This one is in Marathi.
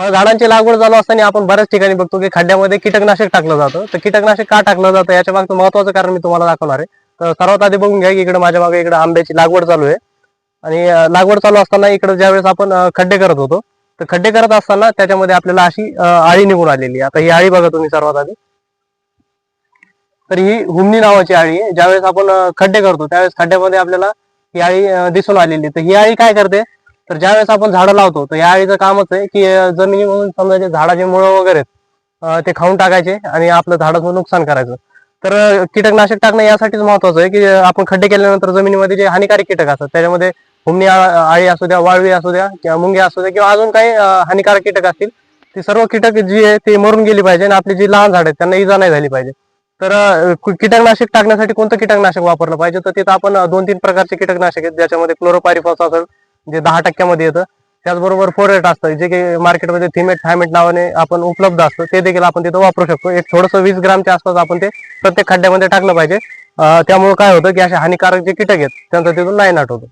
फळझाडांची लागवड चालू असताना आपण बऱ्याच ठिकाणी बघतो की खड्ड्यामध्ये कीटकनाशक टाकलं जातं. तर कीटकनाशक का टाकलं जातं याच्या मागचं महत्वाचं कारण मी तुम्हाला दाखवणार आहे. तर सर्वात आधी बघून घ्या की इकडे माझ्या मागे इकडे आंब्याची लागवड चालू आहे. आणि लागवड चालू असताना इकडे ज्यावेळेस आपण खड्डे करत होतो तर खड्डे करत असताना त्याच्यामध्ये आपल्याला अशी आळी निघून आलेली आता ही आळी बघा तुम्ही सर्वात आधी. तर ही हुमणी नावाची आळी आहे. ज्यावेळेस आपण खड्डे करतो त्यावेळेस खड्ड्यामध्ये आपल्याला ही आळी दिसून आलेली तर ही आळी काय करते? तर ज्यावेळेस आपण झाडं लावतो तर या आळीचं कामच आहे की जमिनीमधून समजा जे झाडाचे मुळं वगैरे आहेत, ते खाऊन टाकायचे आणि आपलं झाडाचं नुकसान करायचं. तर कीटकनाशक टाकणं यासाठीच महत्वाचं आहे की आपण खड्डे केल्यानंतर जमिनीमध्ये जे हानिकारक कीटक असतात त्याच्यामध्ये हुमणी आळी असू द्या वाळवी असू द्या किंवा मुंग्या असू द्या किंवा अजून काही हानिकारक कीटक असतील ती सर्व कीटक जी आहे ते मरून गेली पाहिजे आणि आपली जी लहान झाड आहेत त्यांना इजा नाही झाली पाहिजे. तर कीटकनाशक टाकण्यासाठी कोणतं कीटकनाशक वापरलं पाहिजे? तर तिथं आपण दोन तीन प्रकारचे कीटकनाशक आहेत ज्याच्यामध्ये क्लोरोपायरिफॉस असेल जे दहा टक्क्यामध्ये येतं त्याचबरोबर फोरेट असतं जे की मार्केटमध्ये थिमेट थायमेट नावाने आपण उपलब्ध असतं ते देखील आपण तिथं वापरू शकतो. एक थोडंसं वीस ग्रामच्या आसपास आपण ते प्रत्येक खड्ड्यामध्ये टाकलं पाहिजे. त्यामुळे काय होतं की असे हानिकारक जे कीटक आहेत त्यांचा तिथून नाही नाट होतो.